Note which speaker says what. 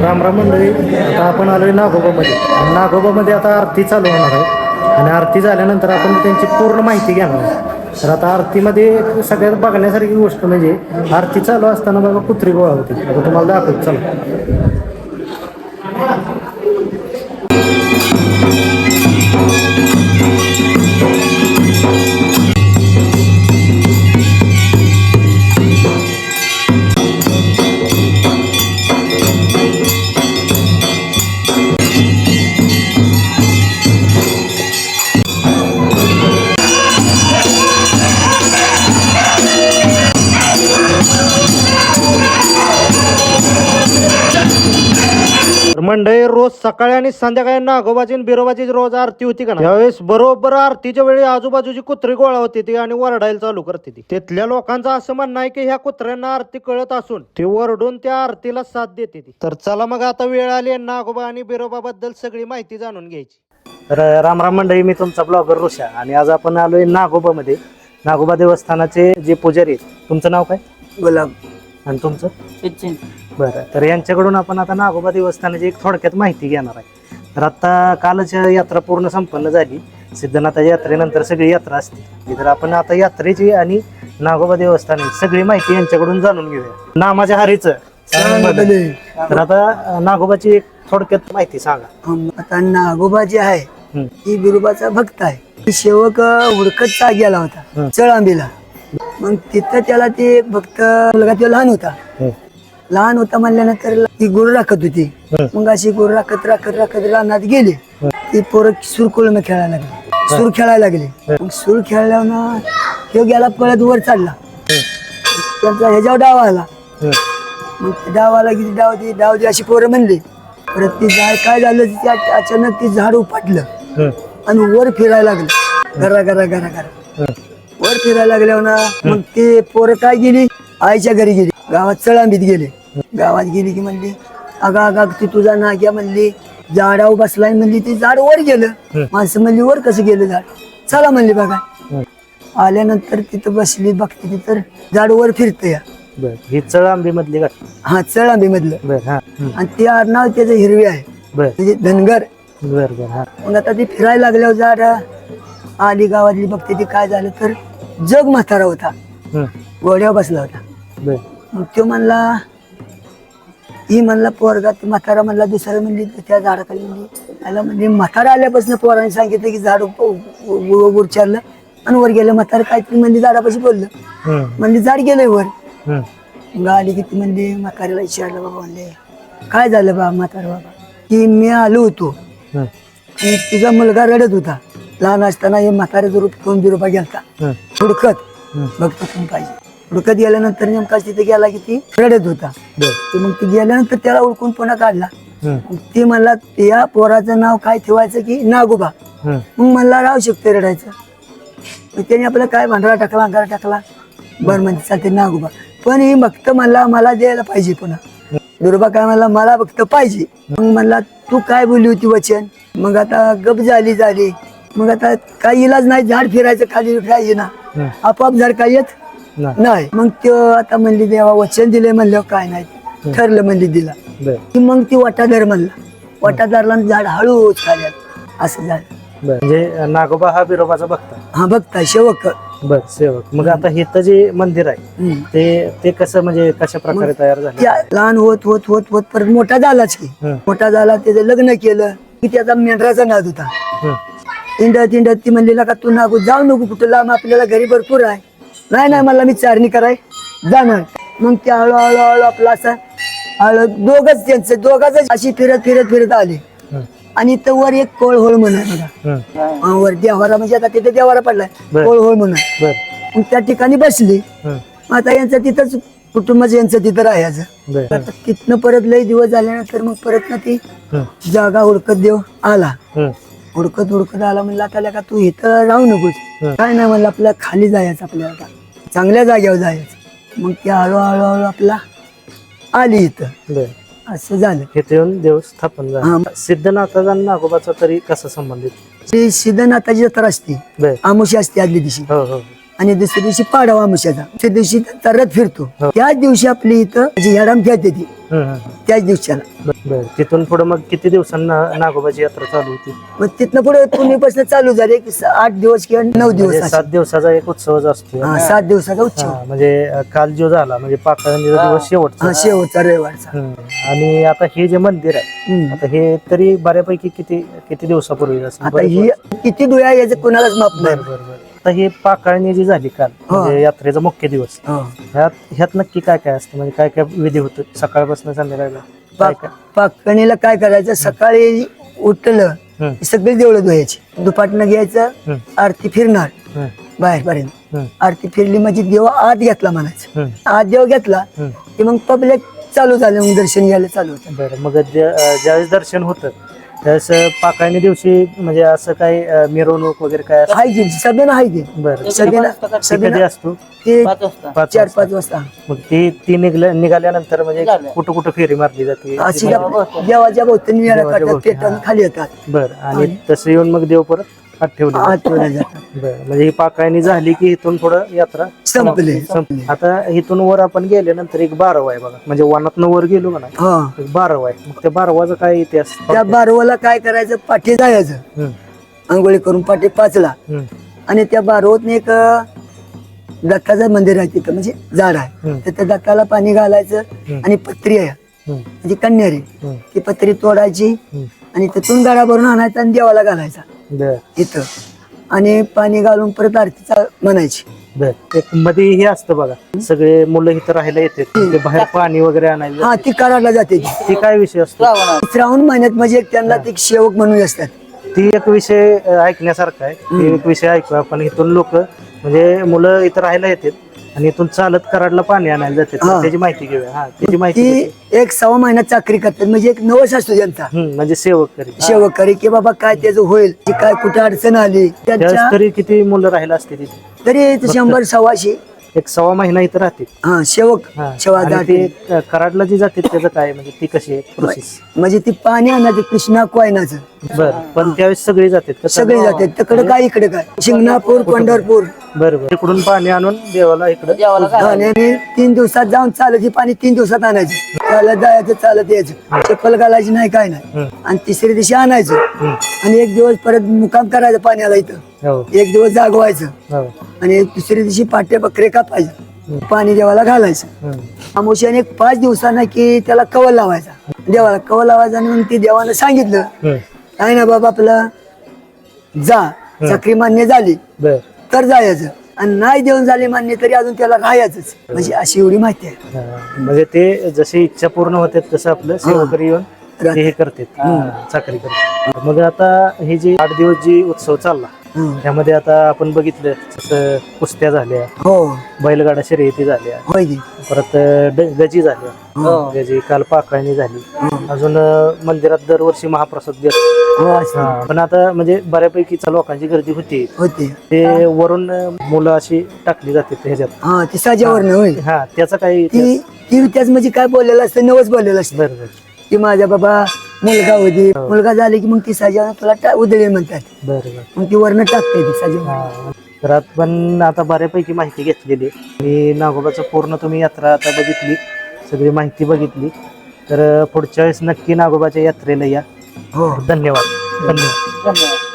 Speaker 1: रामराम मंडळी आता आपण आलोय नागोबामध्ये. नागोबामध्ये आता आरती चालू होणार आहे. आणि आरती झाल्यानंतर आपण त्यांची पूर्ण माहिती घेणार आहे तर आता आरतीमध्ये सगळ्यात बघण्यासारखी गोष्ट म्हणजे आरती चालू असताना बघा कुत्री गोळा होती. आता तुम्हाला दाखवत चला. मंडळी रोज सकाळी आणि संध्याकाळी नागोबाची आणि बिरोबाची रोज आरती होती का त्यावेळेस बरोबर आरतीच्या वेळी आजूबाजूची कुत्री गोळा होती ती आणि वरडायला चालू करते ती. तिथल्या लोकांचं असं म्हणणं आहे की ह्या कुत्र्यांना आरती कळत असून ते वरडून त्या आरतीला साथ देते ती. तर चला मग आता वेळ आली नागोबा आणि बिरोबा बद्दल सगळी माहिती जाणून घ्यायची. तर रामराम मंडळी मी तुमचा ब्लॉगर ऋषा आणि आज आपण आलोय नागोबामध्ये. नागोबा देवस्थानाचे जे पुजारी आहेत तुमचं नाव काय?
Speaker 2: गुलाब
Speaker 1: आणि तुमचं? बरं तर यांच्याकडून आपण आता नागोबा देवस्थानाची एक थोडक्यात माहिती घेणार आहे. तर आता कालच यात्रा पूर्ण संपन्न झाली. सिद्धनाथाच्या यात्रेनंतर सगळी यात्रा असते. तर आपण आता यात्रेची आणि नागोबा देवस्थानाची सगळी माहिती यांच्याकडून जाणून घेऊया. नामाच्या हरीचं. तर आता नागोबाची एक थोडक्यात माहिती सांगा.
Speaker 2: आता नागोबा जे आहे. ही. बिरुबाचा भक्त आहे. ती सेवक हुडकत गेला होता. चळांबीला. मग तिथं त्याला ते भक्त मुलगा तो लहान होता. लहान होता म्हणल्यानंतर ती गुरु राखत होती. मग अशी गुरु राखत राखत राखत रानात गेली. ती पोरं सुरकुळम खेळायला लागली. सूर खेळायला लागली. मग सूर खेळल्यावर ना ह्यो गेला पळत वर चालला. त्यांचा ह्याच्यावर डाव आला. मग ते डावाला किती डाव ती डाव ती अशी पोरं म्हणली. परत ती झाड काय झालं ती अच- अचानक ती झाड उपटलं. आणि वर फिरायला लागलं. घरा घरा घरा घरा. वर फिरायला लागल्यावर ना मग ते पोरं काय गेली? आईच्या घरी गेली. गावात चळांबीत गेले. गावात गेली की म्हणली अगा अगा ती तुझा नाग्या म्हणली झाडावर बसलाय म्हणली ती झाड वर गेलं. माणसं म्हणली वर कसं गेलं झाड? चला म्हणली बघा. आल्यानंतर तिथं बसली बघते ती तर झाड वर फिरत या.
Speaker 1: ही चळांबी मधली घटना
Speaker 2: हा चळांबी मधलं
Speaker 1: हा.
Speaker 2: आणि ते आडनाव त्याचं हिरवे आहे. म्हणजे धनगर.
Speaker 1: बर बर हा.
Speaker 2: मग आता ती फिरायला लागल्यावर जरा आली गावातली बघते ती काय झालं तर जग म्हातारा होता.
Speaker 1: हम्म.
Speaker 2: घोड्यावर बसला होता. मग तो म्हणला ही म्हणला पोरगा ती म्हातारा म्हणला दुसरा म्हणली त्या झाडाखाली म्हणली. आला म्हणजे म्हातारा आल्यापासून पोराने सांगितलं की झाड उप- उ- उ- उच्चारलं आणि वर गेलं म्हातारा काहीतरी म्हणजे झाडापाशी बोललं. म्हणजे झाड गेलंय वर. मग आली की ती म्हणली म्हाताऱ्याला विचारलं बाबा म्हणले. काय झालं बा म्हातारा बाबा? की मी आलो होतो. आणि तुझा मुलगा रडत होता. लहान असताना हे म्हाताऱ्याचं रूप घेऊन बिरोबा गेलता.
Speaker 1: हम्म.
Speaker 2: बघतो पाहिजे. हुडकत गेल्यानंतर नेमका तिथे गेला की ती रडत होता. मग ती गेल्यानंतर त्याला ओळखून पुन्हा काढला. मग ती म्हणला या पोराचं नाव काय ठेवायचं की नागोबा. मग म्हणला राहू शकते रडायचं. मग त्याने आपला काय भांडरा टाकला अंगारा टाकला? बरं म्हणजे चालते नागोबा. पण ही भक्त म्हणला मला द्यायला पाहिजे पुन्हा. बिरोबा काय म्हणला मला भक्त पाहिजे. मग म्हणला तू काय बोलली होती वचन? मग आता गप झाली झाली. मग आता काही इलाज नाही झाड फिरायचं खाली फिरायचे ना. आपोआप झाड काय येत
Speaker 1: नाही.
Speaker 2: मग तो आता म्हणली देवा वचन दिले म्हणल्यावर काय नाही. ठरलं म्हणली दिला की मग ती वाटाधर म्हणला. वाटाधरला आणि झाड हळूच खाली आलं. असं झालं.
Speaker 1: म्हणजे नागोबा हा बिरोबाचा भक्त.
Speaker 2: हा बघता शेवक
Speaker 1: बर सेवक. मग आता इथं जे मंदिर आहे. ते ते कसं म्हणजे कशा प्रकारे तयार झालं?
Speaker 2: लहान होत होत होत होत परत मोठा झालाच की. मोठा झाला त्याचं लग्न केलं की त्याचा मेंढराचा नाद होता. इंडत इंडत ती म्हणली का तू नको जाऊ नको कुठं लांब आपल्याला घरी भरपूर आहे. नाही नाही मला मी चारणी कराय. जाणार मग ते हळूहळू हळू आपला असं हळू दोघच त्यांचं दोघाच अशी फिरत फिरत फिरत आले. आणि तर वर एक कोळहोळ बघा.
Speaker 1: हम्म.
Speaker 2: हा, वर देवारा म्हणजे आता तिथे देवारा पडलाय. कोळहोळ म्हणून
Speaker 1: बर.
Speaker 2: मग त्या ठिकाणी बसली. आता यांचं तिथंच कुटुंबाचं यांचं तिथं राहायचं. तिथनं परत लई दिवस झाल्यानंतर मग परत ना ती. जागा हुडकत देव आला. हुडकत हुडकत आला म्हणलं आता का तू इथं राहू नकोस.
Speaker 1: हं.
Speaker 2: काय नाही म्हणलं आपल्या खाली जायचं आपल्याला आता चांगल्या जागेवर जायचं. मग ती हळूहळू हळू आपला आली इथं. असं झालं.
Speaker 1: इथे येऊन देव स्थापन
Speaker 2: हा.
Speaker 1: झाला सिद्धनाथाचा आणि नागोबाचा तरी कसा संबंधित?
Speaker 2: सिद्धनाथाची जत्रा असते. आमुशी असते आदल्या दिवशी.
Speaker 1: हो हो.
Speaker 2: आणि दुसऱ्या दिवशी पाडावा आमुष्याचा त्या दिवशी त्यांचा रथ फिरतो. त्याच दिवशी आपली इथं जी हॅडम खेळते ती. त्याच दिवसाला
Speaker 1: बर. तिथून पुढे मग किती दिवसांना नागोबाची यात्रा चालू होती
Speaker 2: मग तिथनं पुढे पूर्णीपासून चालू झाले की स- आठ दिवस किंवा नऊ दिवस
Speaker 1: म्हणजे
Speaker 2: असे.
Speaker 1: सात दिवसाचा एक उत्सवच असतो
Speaker 2: हा, सात दिवसाचा उत्सव
Speaker 1: हा, म्हणजे अ, काल जो झाला म्हणजे पाकळणीचा दिवस शेवटचा
Speaker 2: हा शेवटचा रविवारचा
Speaker 1: हम्म. आणि आता हे जे मंदिर आहे
Speaker 2: हम्म.
Speaker 1: आता हे तरी बऱ्यापैकी किती किती दिवसापूर्वी असेल?
Speaker 2: आता
Speaker 1: बरं,
Speaker 2: ही किती डोळ्या याचं कोणालाच माप
Speaker 1: बरं,
Speaker 2: नाही
Speaker 1: बरं, बरं. आता ही पाकळणी जी झाली काल म्हणजे यात्रेचा मुख्य दिवस
Speaker 2: हो.
Speaker 1: ह्यात ह्यात नक्की काय काय असतं? म्हणजे काय काय विधी होतो? सकाळपासून संध्याकाळला काय काय?
Speaker 2: पाकणीला काय करायचं? सकाळी उठलं की सगळी देवळं धुवायची. दुपाटनं घ्यायचं आरती फिरणार.
Speaker 1: हम्म,
Speaker 2: बाहेर पर्यंत
Speaker 1: हम्म,
Speaker 2: आरती फिरली म्हणजे देव आत घेतला म्हणायचं. आत देव घेतला. की मग पब्लिक चालू झालं मग दर्शन घ्यायला चालू होतं.
Speaker 1: बरं मग ज्या- अ, ज्यावेळेस दर्शन होतं त्यावेळेस पाकळणी दिवशी म्हणजे असं काही अ, मिरवणूक वगैरे काय असतं
Speaker 2: हाय की सगळं हाय की
Speaker 1: बरं
Speaker 2: सगळ्यांना
Speaker 1: ती कधी
Speaker 2: सगळ्यांना
Speaker 1: असतो?
Speaker 2: ते
Speaker 1: पाच
Speaker 2: चार
Speaker 1: वाजता.
Speaker 2: पाच वाजता.
Speaker 1: मग ती ती निघल्या निघाल्यानंतर म्हणजे कुठं कुठं फेरी मारली जाते?
Speaker 2: अशी देवाच्या भोवतीने वेळा
Speaker 1: देवाच्या
Speaker 2: काढतात
Speaker 1: भोवती,
Speaker 2: पेटावून
Speaker 1: हा.
Speaker 2: खाली येतात.
Speaker 1: बर आणि तसं येऊन मग देव परत? आत ठेवले.
Speaker 2: जातात.
Speaker 1: बर म्हणजे ही पाकळणी झाली की इथून पुढं यात्रा
Speaker 2: संपले.
Speaker 1: संपली. आता इथून वर आपण गेल्यानंतर एक बारव आहे बघा. म्हणजे वनातनं वर गेलो का नाही
Speaker 2: हा.
Speaker 1: एक बारव आहे. मग त्या बारवाचा काय इतिहास?
Speaker 2: त्या बारवाला काय करायचं? पाठी जायचं.
Speaker 1: हम्म,
Speaker 2: आंघोळी करून पाठी पाचला.
Speaker 1: हम्म,
Speaker 2: आणि त्या बारवत एक अं, दत्ताचं मंदिर आहे तिथं. म्हणजे झाड आहे. तर त्या दत्ताला पाणी घालायचं. आणि पत्री आहे.
Speaker 1: हम्म,
Speaker 2: म्हणजे कन्यारी
Speaker 1: हम्म,
Speaker 2: ती पत्री तोडायची
Speaker 1: हम्म.
Speaker 2: आणि तिथून गाडा भरून आणायचा आणि देवाला घालायचा.
Speaker 1: बर.
Speaker 2: इथं. आणि पाणी घालून परत आरतीचा म्हणायची.
Speaker 1: बर. एक मध्ये हे असतं बघा. सगळे मुलं इथं राहायला येतात. ते बाहेर पाणी वगैरे आणायला.
Speaker 2: हा ती कराडला जाते. ती.
Speaker 1: ती काय विषय असतो?
Speaker 2: श्रावण. महिन्यात म्हणजे एक त्यांना ते सेवक म्हणून असतात.
Speaker 1: ती एक विषय अ, ऐकण्यासारखा आहे. ती एक विषय ऐकू आपण इथून लोक म्हणजे मुलं इथं राहायला येतात. आणि इथून चालत कराडला पाणी आणायला जातात
Speaker 2: हा.
Speaker 1: त्याची माहिती घेऊया. हा त्याची माहिती
Speaker 2: ती. एक सहा महिन्यात चाकरी करतात. म्हणजे एक नवस असतो त्यांचा.
Speaker 1: हम्म, म्हणजे सेवक करी
Speaker 2: सेवक करी की बाबा काय त्याचं होईल की काय कुठे अडचण आली. त्यांच्या
Speaker 1: त्यावेळेस तरी किती मुलं राहायला असते तिथे
Speaker 2: तरी ते शंभर सव्वाशे.
Speaker 1: एक सव्वा महिना इथं राहते
Speaker 2: हा सेवक
Speaker 1: हा.
Speaker 2: सेवा
Speaker 1: आणि
Speaker 2: दाटी
Speaker 1: ते अ, कराडला जी जाते त्याचं काय म्हणजे ती कशी प्रोसेस
Speaker 2: म्हणजे ती पाणी आणायचं कृष्णा कोयनाचं.
Speaker 1: बर पण त्यावेळेस सगळे जातात कसं
Speaker 2: सगळे जाते तिकडे काय इकडे काय? शिंगणापूर पंढरपूर.
Speaker 1: बरं बरं. तिकडून पाणी आणून देवाला इकडं?
Speaker 2: आणि आम्ही तीन दिवसात जाऊन चालत ही पाणी तीन दिवसात आणायची. चालत जायचं चालत यायचं. चप्पल घालायची नाही काय नाही.
Speaker 1: हम्म,
Speaker 2: आणि तिसऱ्या दिवशी आणायचं. आणि एक दिवस परत मुकाम करायचं पाण्याला इथं.
Speaker 1: हो.
Speaker 2: एक दिवस जागवायचं.
Speaker 1: हो.
Speaker 2: आणि दुसऱ्या दिवशी पाट्या बकरे कापायचं पाणी देवाला घालायचं.
Speaker 1: हम्म,
Speaker 2: एक पाच दिवसांना की त्याला कवल लावायचा. देवाला कवल लावायचा आणि मग ते देवानं सांगितलं
Speaker 1: हम्म.
Speaker 2: काय ना बाबा आपलं? जा. चाकरी मान्य झाली.
Speaker 1: बर.
Speaker 2: तर जायचं. आणि नाही देऊन झाली मान्य तरी अजून त्याला राहायचंच. म्हणजे अशी एवढी माहिती आहे.
Speaker 1: म्हणजे ते जशी इच्छा पूर्ण होते तसं आपलं सेवकरी येऊन ते हे करते चाकरी करते मग आता हे जे आठ दिवस जी उत्सव चालला. त्यामध्ये आता आपण बघितलं जसं कुस्त्या झाल्या
Speaker 2: हो.
Speaker 1: बैलगाडा शर्यती झाल्या
Speaker 2: होय की.
Speaker 1: परत ड- गजी झाल्या. गजी काल पाकळणी झाली. अजून अं, मंदिरात दरवर्षी महाप्रसाद देत.
Speaker 2: हो असं.
Speaker 1: हा, पण आता म्हणजे बऱ्यापैकी लोकांची गर्दी होती.
Speaker 2: होते.
Speaker 1: ते वरून अं, मुलं अशी टाकली जाते ह्याच्यात.
Speaker 2: हा ती साजावर होय.
Speaker 1: हा त्याचा काही
Speaker 2: ती ती त्याच म्हणजे काय बोललेलं असतं? नवच बोललेलं असतं. की माझ्या बाबा मुलगा होती. मुलगा झाली की मग ती साजा तुला उधळी म्हणतात.
Speaker 1: बरं बरं.
Speaker 2: मग ती वरनं टाकते ती साजा.
Speaker 1: हा. तर आपण आता बऱ्यापैकी माहिती घेतलेली आणि नागोबाचं पूर्ण तुम्ही यात्रा आता बघितली. सगळी माहिती बघितली. तर पुढच्या वेळेस नक्की नागोबाच्या यात्रेला या.
Speaker 2: हो.
Speaker 1: धन्यवाद. धन्यवाद.
Speaker 3: धन्यवाद.